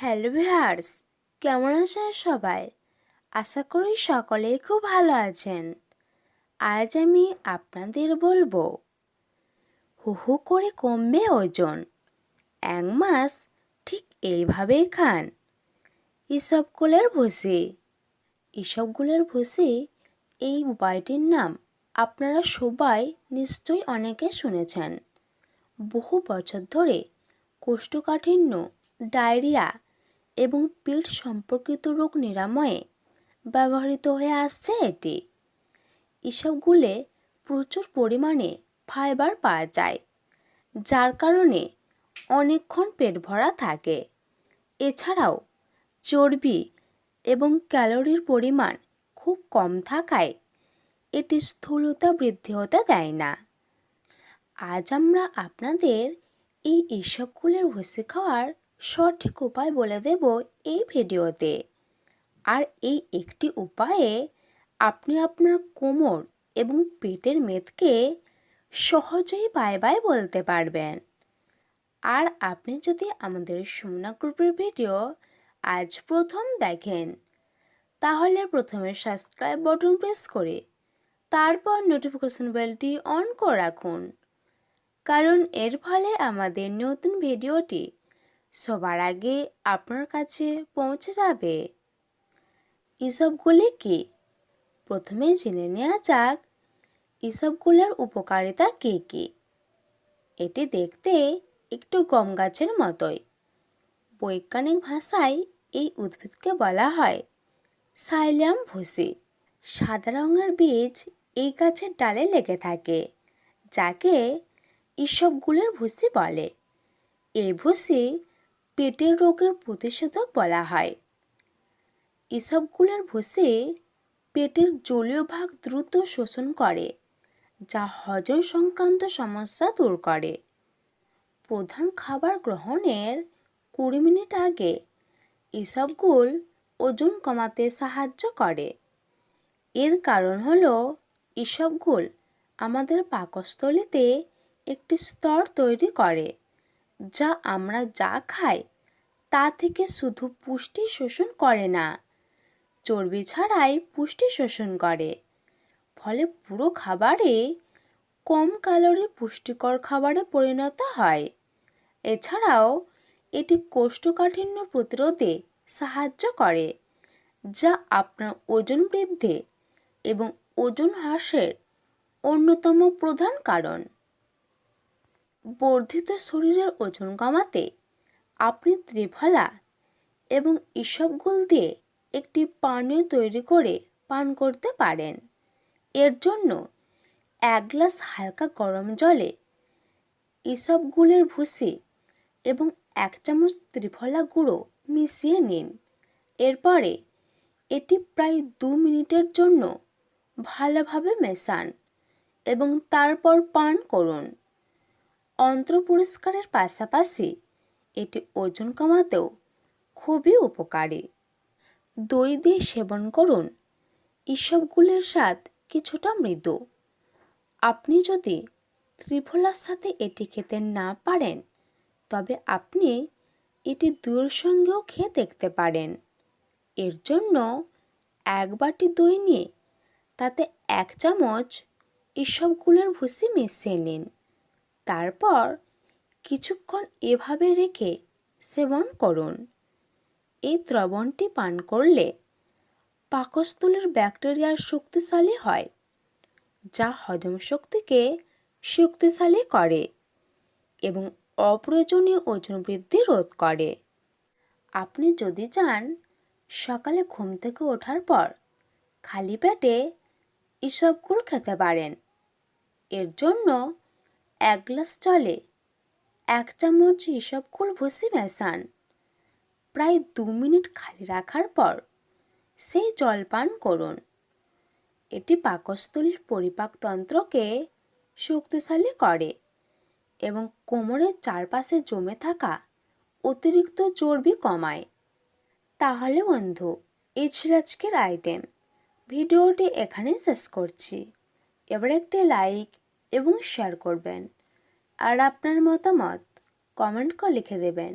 Hello ভিহার্স কেমন আছেন সবাই? আশা করি সকলেই খুব ভালো আছেন। আজ আমি আপনাদের বলব, হু হু করে কমবে ওজন। এক মাস ঠিক এইভাবেই খান। ইসবগুলের ভুসি ইসবগুলের ভুসি, এই উপায়টির নাম আপনারা সবাই নিশ্চয়ই অনেকে শুনেছেন। বহু বছর ধরে কোষ্ঠকাঠিন্য, ডায়রিয়া এবং পেট সম্পর্কিত রোগ নিরাময়ে ব্যবহৃত হয়ে আসছে এটি। এসবগুলে প্রচুর পরিমাণে ফাইবার পাওয়া যায়, যার কারণে অনেকক্ষণ পেট ভরা থাকে। এছাড়াও চর্বি এবং ক্যালোরির পরিমাণ খুব কম থাকায় এটি স্থূলতা বৃদ্ধি হতে দেয় না। আজ আমরা আপনাদের এই এসবগুলোর ভুসি খাওয়ার সঠিক উপায় বলে দেব এই ভিডিওতে। আর এই একটি উপায়ে আপনি আপনার কোমর এবং পেটের মেদকে সহজেই বাই বাই বলতে পারবেন। আর আপনি যদি আমাদের সুমনা গ্রুপের ভিডিও আজ প্রথম দেখেন, তাহলে প্রথমে সাবস্ক্রাইব বাটন প্রেস করে তারপর নোটিফিকেশন বেলটি অন করে রাখুন। কারণ এর ফলে আমাদের নতুন ভিডিওটি সবার আগে আপনার কাছে পৌঁছে যাবে। এসবগুলি কি? প্রথমে জেনে নেওয়া যাক, এসবগুলোর উপকারিতা কী কী? এটি দেখতে একটু গম গাছের মতোই। বৈজ্ঞানিক ভাষায় এই উদ্ভিদকে বলা হয় সাইলিয়াম ভুসি। সাদা রঙের বীজ এই গাছের ডালে লেগে থাকে, যাকে এসবগুলোর ভুসি বলে। এই ভুসি পেটের রোগের প্রতিষেধক বলা হয়। এসবগুলোর ভুসি পেটের জলীয় ভাগ দ্রুত শোষণ করে, যা হজম সংক্রান্ত সমস্যা দূর করে। প্রধান খাবার গ্রহণের কুড়ি মিনিট আগে এসবগুল ওজন কমাতে সাহায্য করে। এর কারণ হলো, এসবগুল আমাদের পাকস্থলিতে একটি স্তর তৈরি করে, যা আমরা যা খাই তা থেকে শুধু পুষ্টি শোষণ করে না। চর্বি ছাড়াই পুষ্টি শোষণ করে। ফলে পুরো খাবারে কম ক্যালোরি পুষ্টিকর খাবারে পরিণত হয়। এছাড়াও এটি কোষ্ঠকাঠিন্য প্রতিরোধে সাহায্য করে, যা আপনার ওজন বৃদ্ধি এবং ওজন হ্রাসের অন্যতম প্রধান কারণ। বর্ধিত শরীরের ওজন কমাতে আপনি ত্রিফলা এবং ইসবগুল দিয়ে একটি পানীয় তৈরি করে পান করতে পারেন। এর জন্য এক গ্লাস হালকা গরম জলে ইসবগুলের ভুসি এবং এক চামচ ত্রিফলা গুঁড়ো মিশিয়ে নিন। এরপরে এটি প্রায় দু মিনিটের জন্য ভালোভাবে মেশান এবং তারপর পান করুন। অন্ত্র পরিষ্কারের পাশাপাশি এটি ওজন কমাতেও খুবই উপকারী। দই দিয়ে সেবন করুন। এসবগুলোর স্বাদ কিছুটা মৃদু। আপনি যদি ত্রিফলার সাথে এটি খেতে না পারেন, তবে আপনি এটি দুয়ের সঙ্গেও খেয়ে দেখতে পারেন। এর জন্য এক বাটি দই নিয়ে তাতে এক চামচ এসবগুলোর ভুসি মিশিয়ে নিন। তারপর কিছুক্ষণ এভাবে রেখে সেবন করুন। এই দ্রবণটি পান করলে পাকস্থলের ব্যাকটেরিয়ার শক্তিশালী হয়, যা হজম শক্তিকে শক্তিশালী করে এবং অপ্রয়োজনীয় ওজন বৃদ্ধি রোধ করে। আপনি যদি চান সকালে ঘুম থেকে ওঠার পর খালি পেটে ইসবগুল খেতে পারেন, এর জন্য এক গ্লাস জলে এক চামচ ইসবগুল ভুসি মেশান প্রায় দু মিনিট খালি রাখার পর সেই জল পান করুন। এটি পাকস্থলীর পরিপাকতন্ত্রকে শক্তিশালী করে এবং কোমরের চারপাশে জমে থাকা অতিরিক্ত চর্বি কমায়। তাহলে বন্ধু এই ছিল আজকের আইটেম। ভিডিওটি এখানেই শেষ করছি। এবার একটি লাইক এবং শেয়ার করবেন। আর আপনার মতামত কমেন্ট করে লিখে দেবেন।